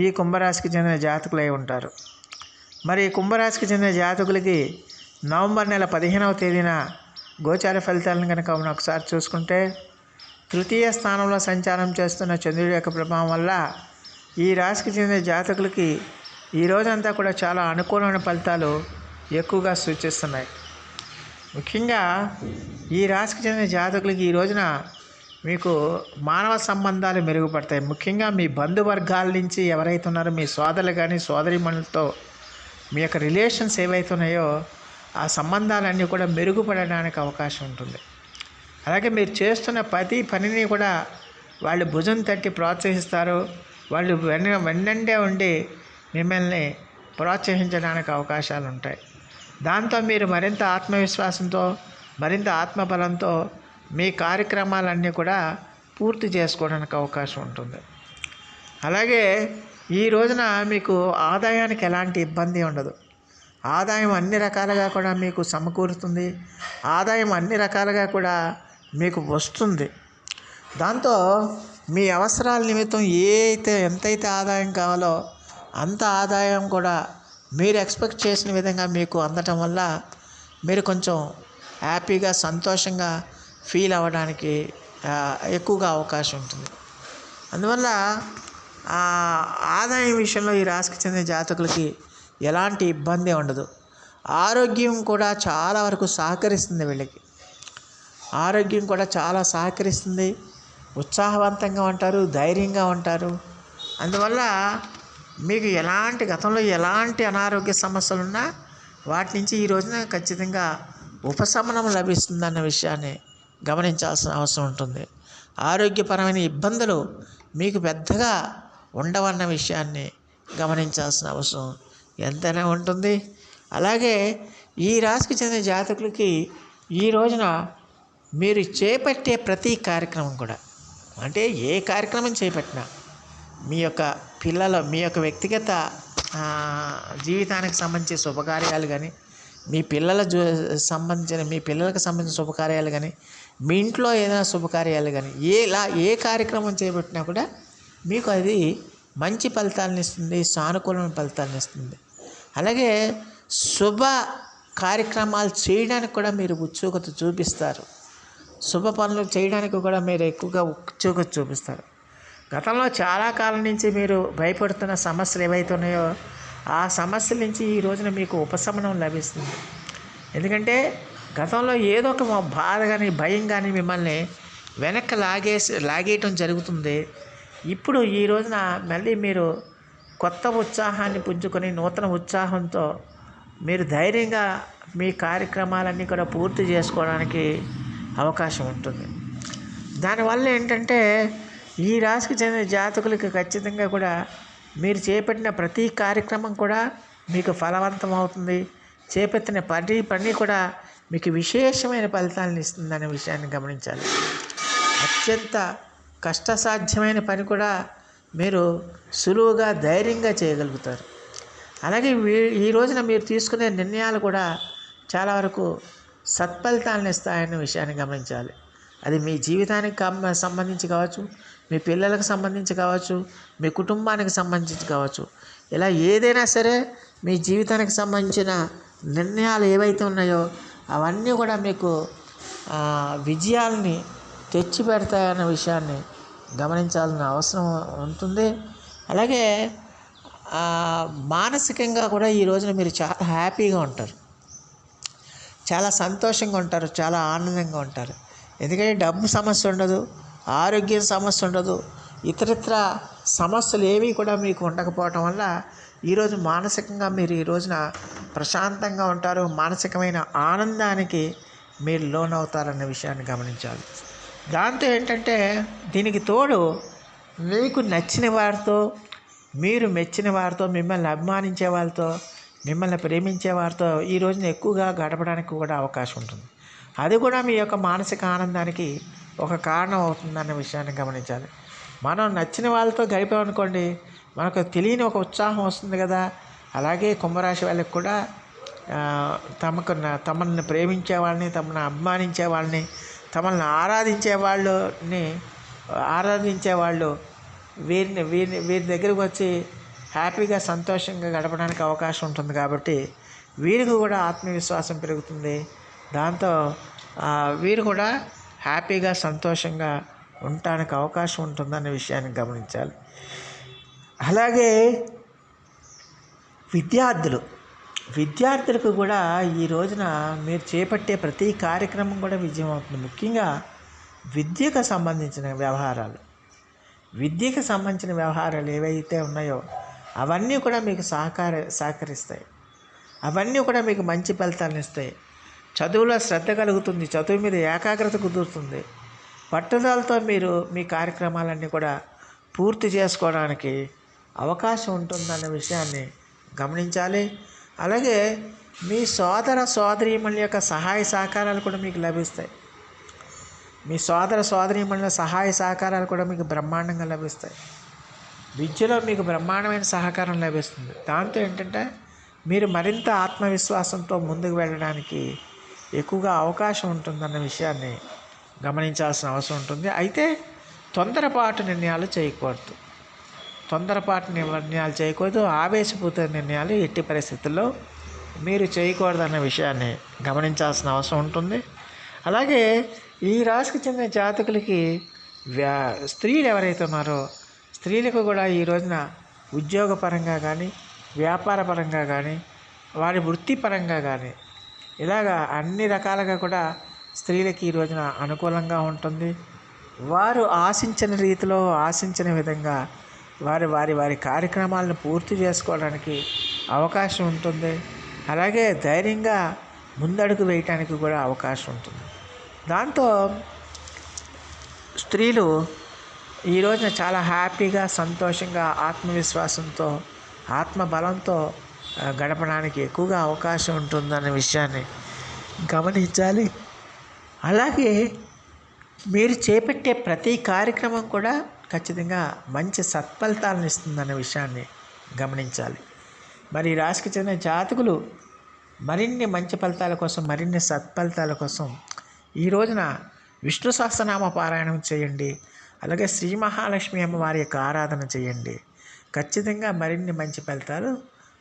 ఈ కుంభరాశికి చెందిన జాతకులై ఉంటారు. మరి కుంభరాశికి చెందిన జాతకులకి నవంబర్ నెల పదిహేనవ తేదీన గోచార ఫలితాలను కనుక మనం ఒకసారి చూసుకుంటే తృతీయ స్థానంలో సంచారం చేస్తున్న చంద్రుడి యొక్క ప్రభావం వల్ల ఈ రాశికి చెందిన జాతకులకి ఈ రోజంతా కూడా చాలా అనుకూలమైన ఫలితాలు ఎక్కువగా సూచిస్తున్నాయి. ముఖ్యంగా ఈ రాశికి చెందిన జాతకులకి ఈ రోజున మీకు మానవ సంబంధాలు మెరుగుపడతాయి. ముఖ్యంగా మీ బంధువర్గాల నుంచి ఎవరైతే ఉన్నారో మీ సోదరులు కానీ సోదరిమణులతో మీ యొక్క రిలేషన్స్ ఏవైతున్నాయో ఆ సంబంధాలన్నీ కూడా మెరుగుపడడానికి అవకాశం ఉంటుంది. అలాగే మీరు చేస్తున్న ప్రతి పనిని కూడా వాళ్ళు భుజం తట్టి ప్రోత్సహిస్తారు. వాళ్ళు వెన్న వెన్నండే ఉండి మిమ్మల్ని ప్రోత్సహించడానికి అవకాశాలు ఉంటాయి. దాంతో మీరు మరింత ఆత్మవిశ్వాసంతో మరింత ఆత్మబలంతో మీ కార్యక్రమాలన్నీ కూడా పూర్తి చేసుకోవడానికి అవకాశం ఉంటుంది. అలాగే ఈ రోజున మీకు ఆదాయానికి ఎలాంటి ఇబ్బంది ఉండదు. ఆదాయం అన్ని రకాలుగా కూడా మీకు సమకూరుతుంది. ఆదాయం అన్ని రకాలుగా కూడా మీకు వస్తుంది. దాంతో మీ అవసరాల నిమిత్తం ఏ అయితే ఎంతైతే ఆదాయం కావాలో అంత ఆదాయం కూడా మీరు ఎక్స్పెక్ట్ చేసిన విధంగా మీకు అందటం వల్ల మీరు కొంచెం హ్యాపీగా సంతోషంగా ఫీల్ అవ్వడానికి ఎక్కువగా అవకాశం ఉంటుంది. అందువల్ల ఆదాయం విషయంలో ఈ రాశికి చెందిన జాతకులకి ఎలాంటి ఇబ్బంది ఉండదు. ఆరోగ్యం కూడా చాలా వరకు సహకరిస్తుంది వీళ్ళకి. ఆరోగ్యం కూడా చాలా సహకరిస్తుంది. ఉత్సాహవంతంగా ఉంటారు ధైర్యంగా ఉంటారు. అందువల్ల మీకు ఎలాంటి గతంలో ఎలాంటి అనారోగ్య సమస్యలు ఉన్నా వాటి నుంచి ఈ రోజున ఖచ్చితంగా ఉపశమనం లభిస్తుందన్న విషయాన్ని గమనించాల్సిన అవసరం ఉంటుంది. ఆరోగ్యపరమైన ఇబ్బందులు మీకు పెద్దగా ఉండవన్న విషయాన్ని గమనించాల్సిన అవసరం ఎంతైనా ఉంటుంది. అలాగే ఈ రాశికి చెందిన జాతకులకి ఈ రోజున మీరు చేపట్టే ప్రతి కార్యక్రమం కూడా అంటే ఏ కార్యక్రమం చేపట్టినా మీ యొక్క పిల్లల మీ యొక్క వ్యక్తిగత జీవితానికి సంబంధించి శుభకార్యాలు కానీ మీ పిల్లల జో సంబంధించిన మీ పిల్లలకు సంబంధించిన శుభకార్యాలు కానీ మీ ఇంట్లో ఏదైనా శుభకార్యాలు కానీ ఏలా ఏ కార్యక్రమం చేపట్టినా కూడా మీకు అది మంచి ఫలితాలను ఇస్తుంది సానుకూలమైన ఫలితాలను ఇస్తుంది. అలాగే శుభ కార్యక్రమాలు చేయడానికి కూడా మీరు ఉత్సుకత చూపిస్తారు. శుభ పనులు చేయడానికి కూడా మీరు ఎక్కువగా ఉత్సుకత చూపిస్తారు. గతంలో చాలా కాలం నుంచి మీరు భయపడుతున్న సమస్యలు ఏవైతే ఉన్నాయో ఆ సమస్యల నుంచి ఈ రోజున మీకు ఉపశమనం లభిస్తుంది. ఎందుకంటే గతంలో ఏదో ఒక బాధ కానీ భయం కానీ మిమ్మల్ని వెనక్కి లాగేసి లాగేయటం జరుగుతుంది. ఇప్పుడు ఈ రోజున మళ్ళీ మీరు కొత్త ఉత్సాహాన్ని పుంజుకొని నూతన ఉత్సాహంతో మీరు ధైర్యంగా మీ కార్యక్రమాలన్నీ కూడా పూర్తి చేసుకోవడానికి అవకాశం ఉంటుంది. దానివల్ల ఏంటంటే ఈ రాశికి చెందిన జాతకులకి ఖచ్చితంగా కూడా మీరు చేపట్టిన ప్రతి కార్యక్రమం కూడా మీకు ఫలవంతం అవుతుంది చేపట్టిన ప్రతి పని కూడా మీకు విశేషమైన ఫలితాలను ఇస్తుందనే విషయాన్ని గమనించాలి. అత్యంత కష్టసాధ్యమైన పని కూడా మీరు సులువుగా ధైర్యంగా చేయగలుగుతారు. అలాగే వీ- ఈ రోజున మీరు తీసుకునే నిర్ణయాలు కూడా చాలా వరకు సత్ఫలితాలను ఇస్తాయన్న విషయాన్ని గమనించాలి. అది మీ జీవితానికి సంబంధించి కావచ్చు మీ పిల్లలకు సంబంధించి కావచ్చు మీ కుటుంబానికి సంబంధించి కావచ్చు ఇలా ఏదైనా సరే మీ జీవితానికి సంబంధించిన నిర్ణయాలు ఏవైతే ఉన్నాయో అవన్నీ కూడా మీకు విజయాల్ని తెచ్చి పెడతాయన్న విషయాన్ని గమనించాల్సిన అవసరం ఉంటుంది. అలాగే మానసికంగా కూడా ఈ రోజున మీరు చాలా హ్యాపీగా ఉంటారు. చాలా సంతోషంగా ఉంటారు చాలా ఆనందంగా ఉంటారు. ఎందుకంటే డబ్బు సమస్య ఉండదు. ఆరోగ్యం సమస్య ఉండదు. ఇతరితర సమస్యలు ఏవి కూడా మీకు ఉండకపోవటం వల్ల ఈరోజు మానసికంగా మీరు ఈ రోజున ప్రశాంతంగా ఉంటారు. మానసికమైన ఆనందానికి మీరు లోనవుతారన్న విషయాన్ని గమనించాలి. దాంతో ఏంటంటే దీనికి తోడు మీకు నచ్చిన వారితో మీరు మెచ్చిన వారితో మిమ్మల్ని అభిమానించే వాళ్ళతో మిమ్మల్ని ప్రేమించే వారితో ఈ రోజున ఎక్కువగా గడపడానికి కూడా అవకాశం ఉంటుంది. అది కూడా మీ యొక్క మానసిక ఆనందానికి ఒక కారణం అవుతుందన్న విషయాన్ని గమనించాలి. మనం నచ్చిన వాళ్ళతో గడిపామనుకోండి మనకు తెలియని ఒక ఉత్సాహం వస్తుంది కదా. అలాగే కుంభరాశి వాళ్ళకి కూడా తమకు న- తమల్ని ప్రేమించే వాళ్ళని తమను అభిమానించే వాళ్ళని తమల్ని ఆరాధించే వాళ్ళని ఆరాధించే వాళ్ళు వీరిని వీరిని వీరి దగ్గరకు వచ్చి హ్యాపీగా సంతోషంగా గడపడానికి అవకాశం ఉంటుంది కాబట్టి వీరికి కూడా ఆత్మవిశ్వాసం పెరుగుతుంది. దాంతో వీరు కూడా హ్యాపీగా సంతోషంగా ఉండటానికి అవకాశం ఉంటుందనే విషయాన్ని గమనించాలి. అలాగే విద్యార్థులు విద్యార్థులకు కూడా ఈ రోజున మీరు చేపట్టే ప్రతి కార్యక్రమం కూడా విజయం అవుతుంది. ముఖ్యంగా విద్యకు సంబంధించిన వ్యవహారాలు. విద్యకు సంబంధించిన వ్యవహారాలు ఏవైతే ఉన్నాయో అవన్నీ కూడా మీకు సహకార సహకరిస్తాయి. అవన్నీ కూడా మీకు మంచి ఫలితాలను ఇస్తాయి. చదువులో శ్రద్ధ కలుగుతుంది చదువు మీద ఏకాగ్రత కుదురుతుంది. పట్టుదలతో మీరు మీ కార్యక్రమాలన్నీ కూడా పూర్తి చేసుకోవడానికి అవకాశం ఉంటుందన్న విషయాన్ని గమనించాలి. అలాగే మీ సోదర సోదరీమణుల యొక్క సహాయ సహకారాలు కూడా మీకు లభిస్తాయి. మీ సోదర సోదరీమణుల సహాయ సహకారాలు కూడా మీకు బ్రహ్మాండంగా లభిస్తాయి. విద్యలో మీకు బ్రహ్మాండమైన సహకారం లభిస్తుంది. దాంతో ఏంటంటే మీరు మరింత ఆత్మవిశ్వాసంతో ముందుకు వెళ్ళడానికి ఎక్కువగా అవకాశం ఉంటుందన్న విషయాన్ని గమనించాల్సిన అవసరం ఉంటుంది. అయితే తొందరపాటు నిర్ణయాలు చేయకూడదు. తొందరపాటు నిర్ణయాలు చేయకూడదు. ఆవేశపూత నిర్ణయాలు ఎట్టి పరిస్థితుల్లో మీరు చేయకూడదన్న విషయాన్ని గమనించాల్సిన అవసరం ఉంటుంది. అలాగే ఈ రాశికి చెందిన జాతకులకి వ్యా స్త్రీలు ఎవరైతే ఉన్నారో స్త్రీలకు కూడా ఈ రోజున ఉద్యోగపరంగా కానీ వ్యాపారపరంగా కానీ వారి వృత్తిపరంగా కానీ ఇలాగా అన్ని రకాలుగా కూడా స్త్రీలకి ఈ రోజున అనుకూలంగా ఉంటుంది. వారు ఆశించిన రీతిలో ఆశించిన విధంగా వారి వారి వారి కార్యక్రమాలను పూర్తి చేసుకోవడానికి అవకాశం ఉంటుంది. అలాగే ధైర్యంగా ముందడుగు వేయటానికి కూడా అవకాశం ఉంటుంది. దాంతో స్త్రీలు ఈ రోజున చాలా హ్యాపీగా సంతోషంగా ఆత్మవిశ్వాసంతో ఆత్మబలంతో గడపడానికి ఎక్కువగా అవకాశం ఉంటుందన్న విషయాన్ని గమనించాలి. అలాగే మీరు చేపట్టే ప్రతి కార్యక్రమం కూడా ఖచ్చితంగా మంచి సత్ఫలితాలను ఇస్తుందన్న విషయాన్ని గమనించాలి. మరి రాశికి చెందిన జాతకులు మరిన్ని మంచి ఫలితాల కోసం మరిన్ని సత్ఫలితాల కోసం ఈ రోజున విష్ణు సహస్రనామ పారాయణం చేయండి. అలాగే శ్రీ మహాలక్ష్మి అమ్మవారి యొక్క ఆరాధన చేయండి. ఖచ్చితంగా మరిన్ని మంచి ఫలితాలు